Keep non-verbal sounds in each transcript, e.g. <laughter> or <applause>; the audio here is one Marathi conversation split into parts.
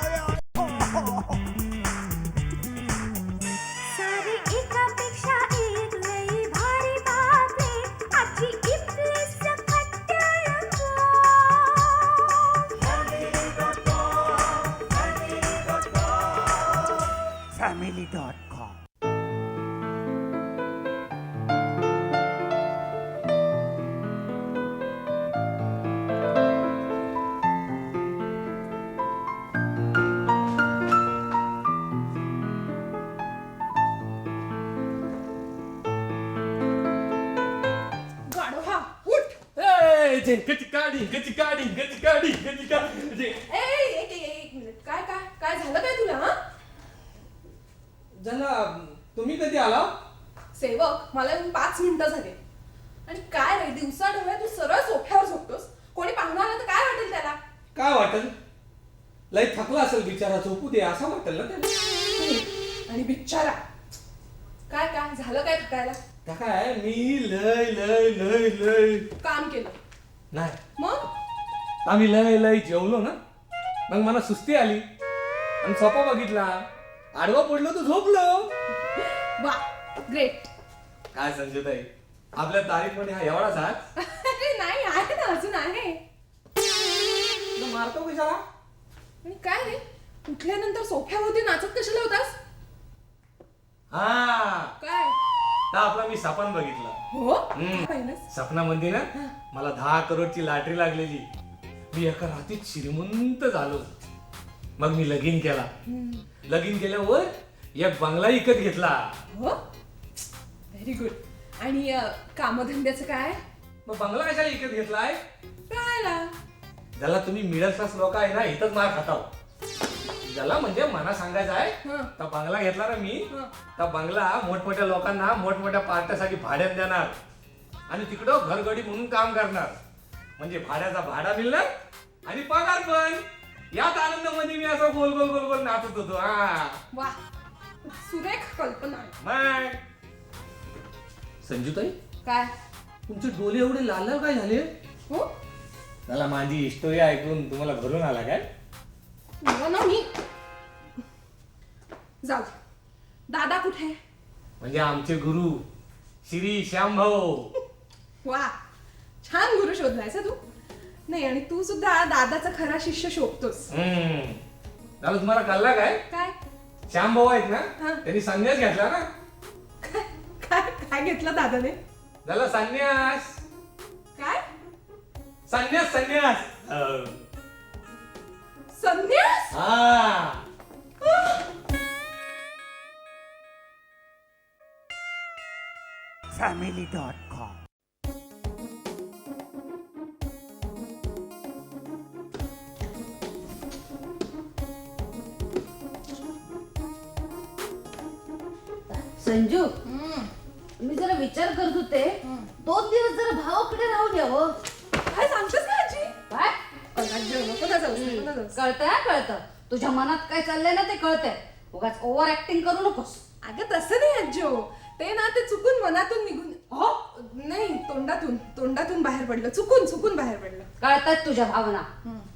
<laughs> ए, ढिंकचिका ढिंकचिका ढिंकचिका ढिंकचिका ढिंक- ए एक एक एक मिनिट काय काय काय झालं काय तुला हा झाला तुम्ही कधी आला सेवक मला येऊन पाच मिनिटं झाले आणि काय रे दिवसा ढवळ्या तू सरळ सोफ्यावर झोपतोस कोणी पाहुणा आलं तर काय वाटेल त्याला काय वाटेल लय थकला असेल बिचारा झोपू दे असं वाटेल ना त्याला आणि बिचारा काय काय झालं काय थकायला त्या काय मी लय लय लय लय काम केलं नाही. मग? आम्ही लय लय जेवलो ना. मग मला सुस्ती आली. आणि सोपा बघितला. आडवा पडलो तर झोपलो. वा ग्रेट काय संजूताई? आपल्या तारीखमध्ये हा एवढाच हात अरे नाही आहे ना अजून आहे. तुला मारतो कशाला आणि काय रे? उठल्यानंतर सोफ्यावरती नाचत कशाला होतास? हा. काय? तर आपला मी सपन बघितलं. हो? हम्म. सपनामध्ये ना मला दहा करोडची लॉटरी लागलेली. मी एका रात्रीत श्रीमंत झालो. मग मी लगीन केला. लगीन केल्यावर एक बंगला विकत घेतला. हो? व्हेरी गुड आणि अ, कामधंद्याचं काय? मग बंगला कशाला विकत घेतलाय? त्याला तुम्ही मिडल क्लास लोक आहे ना इथंच मार खाताव. ज्याला म्हणजे मना सांगायचं आहे हं. तर बंगला घेतला ना मी. हं. तर बंगला मोठमोठ्या लोकांना मोठमोठ्या पार्ट्यासाठी भाड्यात देणार. आणि तिकडं घरगडी म्हणून काम करणार. म्हणजे भाड्याचा भाडा मिळणार आणि पगार पण. याच आनंदामध्ये मी असं गोल गोल गोल गोल नाचत होतो हा. वा. सुरेख कल्पना आहे. मग? संजूताई? काय? तुमचे डोले एवढे लाल लाल काय झाले? हो. त्याला माझी स्टोरी ऐकून तुम्हाला भरून आला काय? मला ना मी जाऊ दादा कुठे? म्हणजे आमचे गुरु श्री श्यामभाऊ वा छान गुरु शोधलायस हं तू. नाही आणि तू सुद्धा दादाचा खरा शिष्य शोधतोस. हम्म. त्याला तुम्हाला कळला काय? काय? श्यामभाऊ आहेत ना? हा. त्यांनी संन्यास घेतला ना? काय काय काय घेतलं दादाने? त्याला संन्यास. काय? संन्यास संन्यास. अं, संन्यास? हा. फॅमिली डॉट कॉम संजू मी जरा विचार करत होते. दोन दिवस जरा भावाकडे राहून यावं काय सांगतेस का आजी? काय? अगं, नको ना जाऊस, नको ना जाऊस. कळतंय हा, कळतं तुझ्या मनात काय चाललंय ना ते कळतंय. उगाच ओव्हर ऍक्टिंग करू नकोस. अगं तसं नाही आजो. ते ना ते चुकून मनातून निघून हो नाही तोंडातून तोंडातून बाहेर पडलं. चुकून चुकून बाहेर पडलं. कळतायत तुझ्या भावना.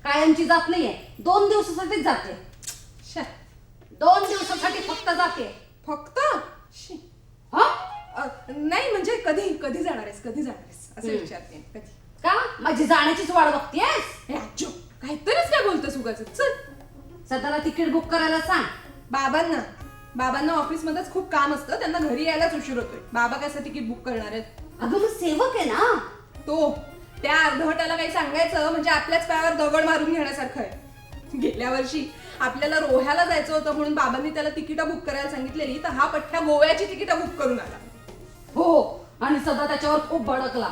कायमची जात नाहीये. दोन दिवसासाठीच जाते. शा. दोन दिवसासाठी फक्त जाते. फक्त? शी. हा? अ, नाही म्हणजे कधी कधी जाणार आहेस कधी जाणार आहेस? असं हम्म. विचारते कधी? का? माझी जाण्याचीच वाट बघतीयस? हे आजो काहीतरीच काय बोलतोस उगाच. चल. सध्याला तिकीट बुक करायला सांग. बाबांना. बाबांना ऑफिस मध्येच खूप काम असतं त्यांना घरी यायलाच उशीर होतोय. बाबा कसं तिकीट बुक करणार आहेत? अगं मग सेवक आहे ना? तो त्या अर्धवटाला काही सांगायचं म्हणजे आपल्याच पायावर दगड मारून घेण्यासारखं आहे. गेल्या वर्षी आपल्याला रोह्याला जायचं होतं म्हणून बाबांनी त्याला तिकीटं बुक करायला सांगितलेली तर हा पठ्ठ्या गोव्याची तिकीटं बुक करून आला. हो आणि सदा त्याच्यावर खूप भडकला.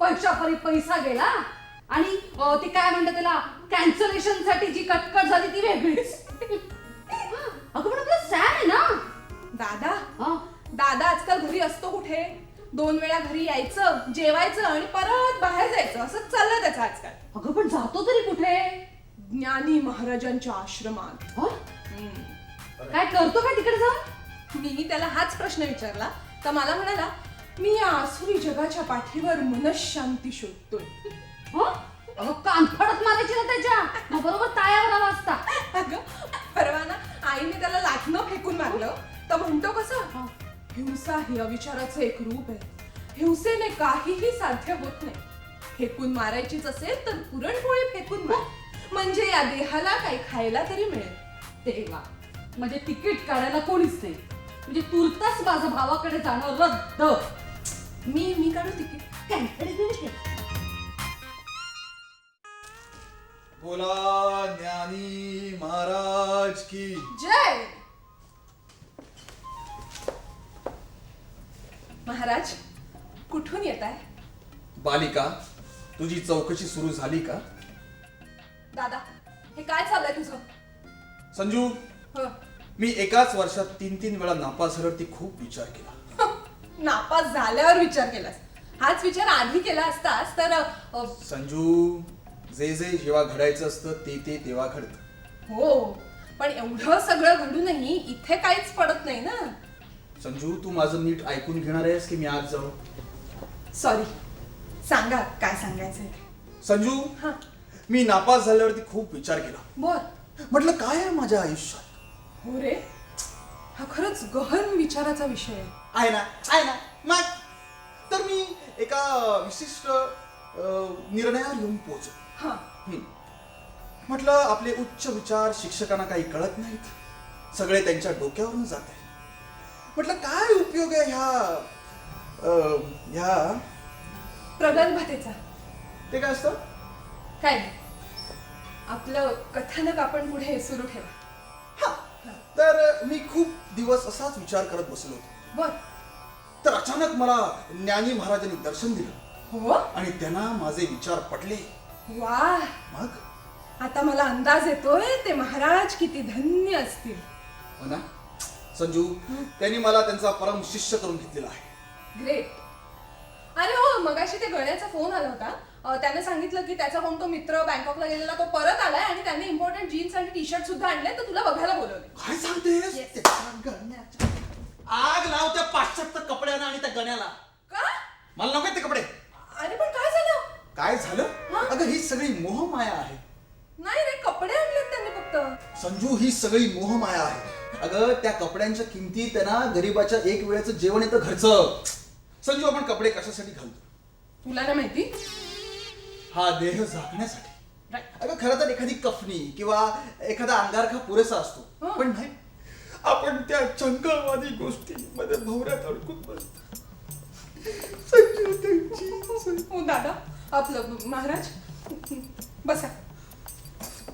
पैशापरी पैसा गेला. आणि अं, ती काय म्हणतात त्याला कॅन्सलेशनसाठी जी कटकट झाली ती वेगळीच. अगं पण आपला सॅम आहे ना? दादा? हा? दादा आजकाल घरी असतो कुठे? दोन वेळा घरी यायचं जेवायचं आणि परत बाहेर जायचं. असंच चाललंय त्याचं आजकाल. अगं पण जातो तरी कुठे? ज्ञानी महाराजांच्या आश्रमात. हं? हम्म. काय करतो काय तिकडे जाऊन? मी त्याला हाच प्रश्न विचारला. तर मला म्हणाला मी या आसुरी जगाच्या पाठीवर मनशांती शोधतोय. हं? अगं कानफडत मारायची ना त्याच्या. मग बरोबर तायावर आला असता अगं परवा ना आईने त्याला लाटणं फेकून मारलं. तर म्हणतो कसं? हिंसा हे अविचाराचं एक रूप आहे. हिंसेने काहीही साध्य होत नाही. फेकून मारायचीच असेल तर पुरणपोळी फेकून मार. म्हणजे या देहाला काही खायला तरी मिळेल. तेव्हा म्हणजे तिकीट काढायला कोणीच नाही. म्हणजे तुर्तास माझं भावाकडे जाणं रद्द. मी मी काढू तिकीट. कॅन्सल बोला ज्ञानी महाराज की. जय! महाराज कुठून येत आहे बालिका तुझी चौकशी सुरू झाली का? दादा हे काय चाललंय तुझं? संजू हं. मी एकाच वर्षात तीन तीन वेळा नापास झाल्यावरती खूप विचार केला. नापास झाल्यावर विचार केलास. हाच विचार आधी केला असतास तर अ, संजू जे जे जेव्हा घडायचं असतं ते ते तेव्हा घडतं. हो पण एवढं सगळं घडूनही इथे काहीच पडत नाही ना? संजू तू माझं नीट ऐकून घेणार आहेस की मी आज जाऊ? सॉरी सांगा काय सांगायचंय. संजू हा. मी नापास झाल्यावरती खूप विचार केला. बर. म्हटलं काय आहे माझ्या आयुष्यात? हो रे. हा खरंच गहन विचाराचा विषय आहे. आहे ना आहे ना. मग तर मी एका विशिष्ट अं, निर्णयावर येऊन पोहोचलो. हा. म्हटलं आपले उच्च विचार शिक्षकांना काही कळत नाहीत. सगळे त्यांच्या डोक्यावरून जात आहे म्हटलं काय उपयोग आहे ह्या अं, ह्या? प्रगल्भतेचा ते काय असतं? काय? नाही. आपलं कथानक आपण पुढे सुरू ठेवा. हा. तर मी खूप दिवस असाच विचार करत बसलो होतो. बर. तर अचानक मला ज्ञानी महाराजांनी दर्शन दिलं. हो? आणि त्यांना माझे विचार पटले. वा मग? आता मला अंदाज येतोय ते महाराज किती धन्य असतील. हो ना? संजू त्यांनी मला त्यांचा परम शिष्य करून घेतलेला आहे. ग्रेट अरे हो मगाशी ते गण्याचा फोन आला होता. त्याने सांगितलं की त्याचा कोणतो मित्र बँकॉकला गेलेला तो परत आलाय आणि त्याने इम्पॉर्टंट जीन्स आणि टी शर्ट सुद्धा आणले तर तुला बघायला बोलवले. काय गण्याच्या- आग लाव त्या पाश्चात्य कपड्यानं आणि त्या गण्याला. का? मला नको ते कपडे. अरे पण काय झालं? काय झालं? हा? अगं ही सगळी मोहमाया आहे. नाही रे कपडे आणलेत त्यांनी फक्त. संजू ही सगळी मोहमाया आहे. अगं त्या कपड्यांच्या किमती त्यांना गरीबाच्या एक वेळेचं जेवण येतं घरचं. संजू आपण कपडे कशासाठी घालतो? तुला नाही माहिती? हा देह झाकण्यासाठी. अगं खरं तर एखादी कफनी किंवा एखादा अंगारखा पुरेसा असतो. हं. पण नाही. आपण त्या चंगळवादी गोष्टींमध्ये भवऱ्यात अडकून बसतो. संजू त्यांची हो दादा. आपलं महाराज. बसा.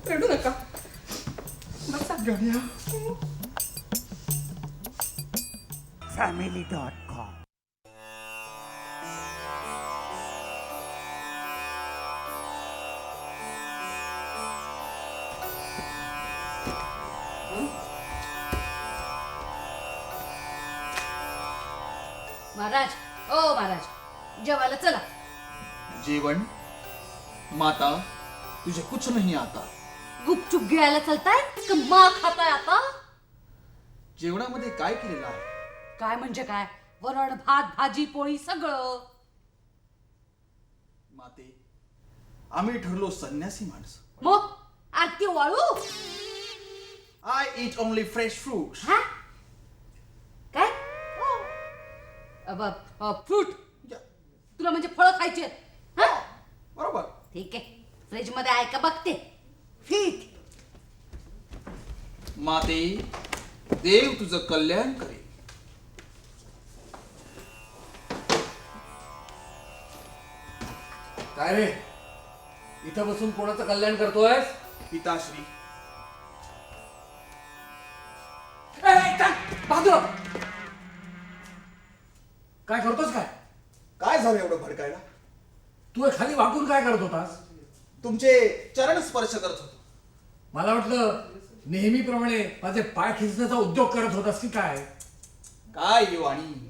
रडू नका. बसा. गण्या फॅमिली डॉट कॉम महाराज ओ महाराज जेवायला चला. जेवण माता तुझे कुछ नहीं आता. गुपचूप गिळायला चालताय? का मा खाताय आता? जेवणामध्ये काय केलेलं आहे? काय म्हणजे काय? वरण भात भाजी पोळी सगळं. माते आम्ही ठरलो संन्यासी माणसं. मग? आरती वाळू? I eat only fresh fruit हा? काय? फ्रूट. तुला म्हणजे फळं खायची आहेत. ठीक आहे. फ्रीजमध्ये आहे का? बघते. ठीक. माते देव तुझं कल्याण करेल. काय रे? इथं बसून कोणाचं कल्याण करतोयस? पिताश्री. बाजूला! काय करतोस काय? काय झालं एवढं भडकायला? तू हे खाली वाकून काय करत होतास? तुमचे चरण स्पर्श करत होतो. मला वाटलं नेहमीप्रमाणे माझे पाय खिचण्याचा उद्योग करत होतास की काय? काय ही वाणी?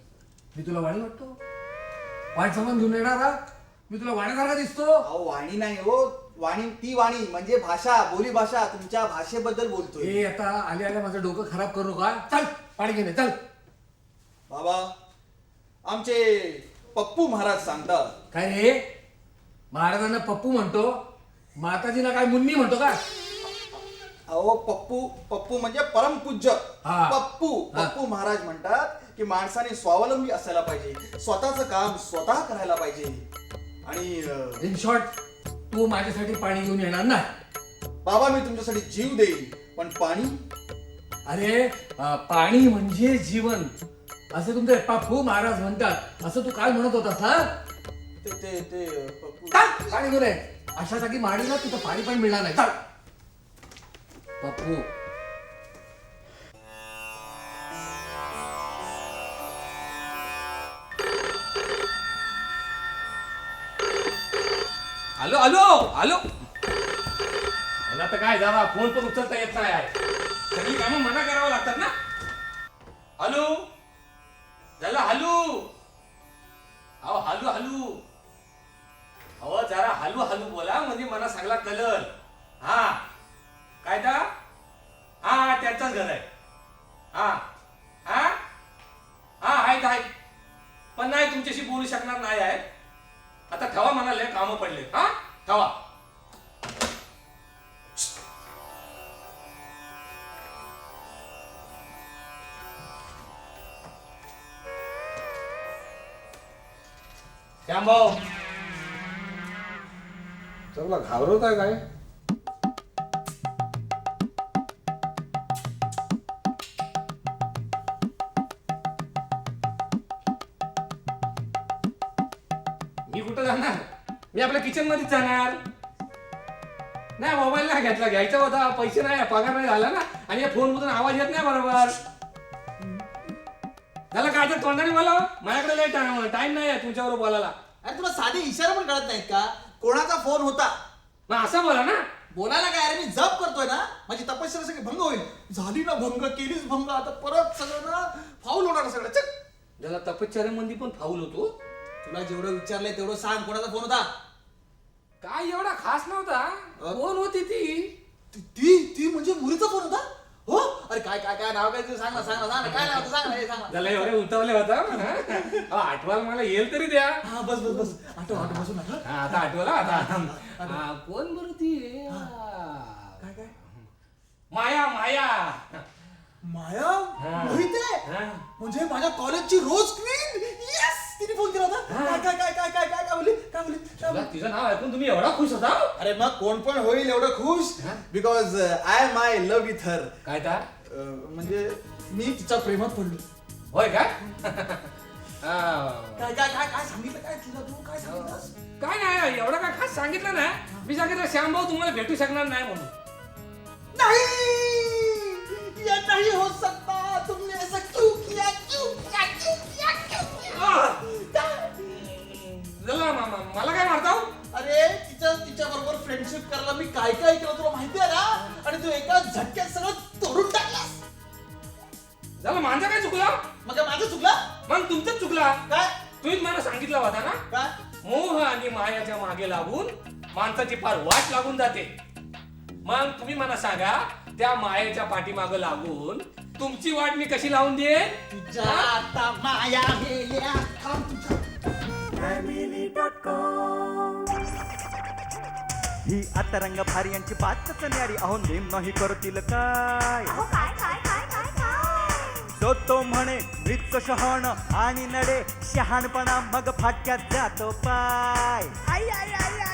मी तुला वाणी वाटतो? वाईट सामान घेऊन येणार हा? मी तुला वाण्यासारखा दिसतो? अहो वाणी नाही हो. वाणी ती वाणी म्हणजे भाषा बोली भाषा. तुमच्या भाषेबद्दल बोलतोय. हे आता आले आले माझं डोकं खराब करू का चल पाणी घेणे चल. बाबा आमचे पप्पू महाराज सांगतात. काय रे? महाराजांना पप्पू म्हणतो माताजीला काय मुन्नी म्हणतो का? अहो पप्पू पप्पू म्हणजे परमपूज्य हा. पप्पू हा. पप्पू महाराज म्हणतात की माणसाने स्वावलंबी असायला पाहिजे स्वतःचं काम स्वतः करायला पाहिजे. आणि अं, इन शॉर्ट तू माझ्यासाठी पाणी घेऊन येणार नाही. बाबा मी तुमच्यासाठी जीव देईल पण पाणी? अरे अं, पाणी म्हणजे जीवन. असं तुमचे पप्पू महाराज म्हणतात. असं तू काय म्हणत होतास ना ते ते पप्पू. चल, पाणी घेऊन ये. अशा जागी माडीला तिथं पाणी पण मिळणार नाही. चल. पप्पू. आलो आलो आलो याला तर काय झाला फोन पण उचलता येत नाही आहे. सगळी कामं मना करावं लागतात ना. हॅलो? झालं हॅलो? अहो हॅलो हॅलो. अहो जरा हलू हलू बोला म्हणजे मला सगळा कलर. हा. काय का हा हा त्यांचाच घर आहे. हा. हा? हा आहेत आहेत. पण नाही तुमच्याशी बोलू शकणार नाही आहे. आता ठेवा म्हणाले काम कामं पडले. हा? ठेवा. श्यामभाऊ. तुला घाबरवत आहे काय? मी कुठं जाणार? मी आपल्या किचन मध्येच जाणार. नाही मोबाईल नाही घेतला. घ्यायचा होता. पैसे नाही पगार नाही झाला ना. आणि या फोन मधून आवाज येत नाही बरोबर. झालं काय तर तोंडाने बोला माझ्याकडे लय टाइम टाइम नाही आहे तुमच्याबरोबर बोलायला. अरे तुला साधे इशारा पण कळत नाहीत का? कोणाचा फोन होता? मग असं बोला ना. बोलायला काय? अरे मी जप करतोय ना. माझी तपश्चर्या सगळी भंग होईल. झाली ना भंग केलीच भंग. आता परत सगळं ना फाऊल होणार सगळं. चल. त्याला तपश्चर्यामध्ये पण फाऊल होतो. तुला जेवढं विचारलंय तेवढं सांग. कोणाचा फोन होता? काय एवढा खास नव्हता. कोण होती ती- ती ती म्हणजे मुलीचा फोन होता? हो? अरे काय काय काय नाव काय ते सांग ना सांग ना सांग ना. काय नाव सांग ना हे सांग ना. त्याला एवढे उतवले होता अहो, आठवायला मला येईल तरी द्या. हा बस बस बस. आठव आठव बसून आठव हा, आता आठवला आता. हा, कोण बरं ती? काय काय? माया माया. माया? मोहिते? हा. म्हणजे माझ्या कॉलेजची रोज क्वीन येस तिने फोन केला होता. काय काय काय काय काय काय काय बोलली काय बोलली काय बोलली? तुला तिचं नाव ऐकून तुम्ही एवढा खुश होता? अरे मग कोण पण होईल एवढं खुश? Because I my love with her काय त्या म्हणजे मी तिच्या प्रेमात पडलो. होय का? <laughs> हा. काय काय काय काय सांगितलं काय तिला तू? काय सांगितलंस? काय नाही एवढं काय खास सांगितलं ना? मी सांगितलं श्यामभाऊ तुम्हाला भेटू शकणार नाही म्हणून. नहीं! माणसाची फार वाट लागून जाते. मग तुम्ही मला सांगा त्या मायेच्या पाठीमागं लागून तुमची वाट मी कशी लावून देईन? तुझ्या आता माया गेल्या थांब तुझ्या ही आता रंग भारी यांची बातच न्यारी. अहो नेम नाही करतील काय? अहो काय काय काय काय काय? तो तो म्हणे मृत शहाण आणि नडे. शहाणपणा मग फाटक्यात जातो पाय. आई आई आई आई.